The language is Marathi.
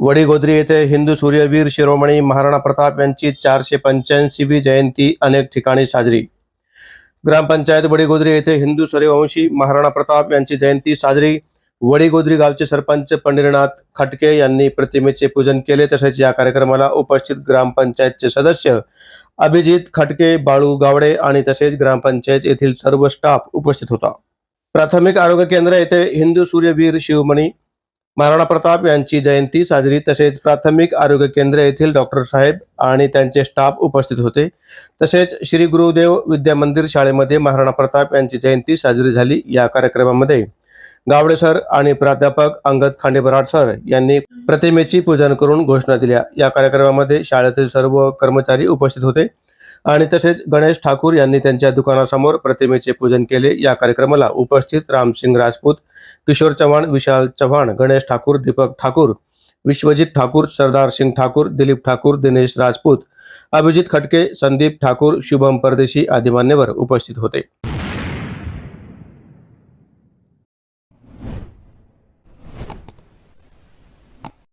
वडीगोद्री येथे हिंदू सूर्यवीर शिरोमणी महाराणा प्रताप यांची चारशे पंच्याऐंशीवी जयंती अनेक ठिकाणी साजरी. ग्रामपंचायत वडीगोद्री येथे हिंदू सूर्यवंशी महाराणा प्रताप यांची जयंती साजरी. वडीगोद्री गावचे सरपंच पंढरीनाथ खटके यांनी प्रतिमेचे पूजन केले. तसेच या कार्यक्रमाला उपस्थित ग्रामपंचायतचे सदस्य अभिजित खटके बाळू गावडे आणि तसेच ग्रामपंचायत येथील सर्व स्टाफ उपस्थित होता. प्राथमिक आरोग्य केंद्र येथे हिंदू सूर्यवीर शिवमणी महाराणा प्रताप यांची जयंती साजरी तसेच प्राथमिक आरोग्य केंद्र येथील डॉक्टर साहेब आणि त्यांचे स्टाफ उपस्थित होते. तसेच श्री गुरुदेव विद्या मंदिर शाळेमध्ये महाराणा प्रताप यांची जयंती साजरी झाली या कार्यक्रमामध्ये. गावडे सर आणि प्राध्यापक अंगद खांडेबराड सर यांनी प्रतिमेची पूजन करून घोषणा दिल्या. या कार्यक्रमामध्ये शाळेतील सर्व कर्मचारी उपस्थित होते. आणि तसेच गणेश ठाकूर यांनी त्यांच्या दुकानासमोर प्रतिमेचे पूजन केले. या कार्यक्रमाला उपस्थित रामसिंग राजपूत किशोर चव्हाण विशाल चव्हाण गणेश ठाकूर दीपक ठाकूर विश्वजित ठाकूर सरदार सिंग ठाकूर दिलीप ठाकूर दिनेश राजपूत अभिजित खटके संदीप ठाकूर शुभम परदेशी आदी मान्यवर उपस्थित होते.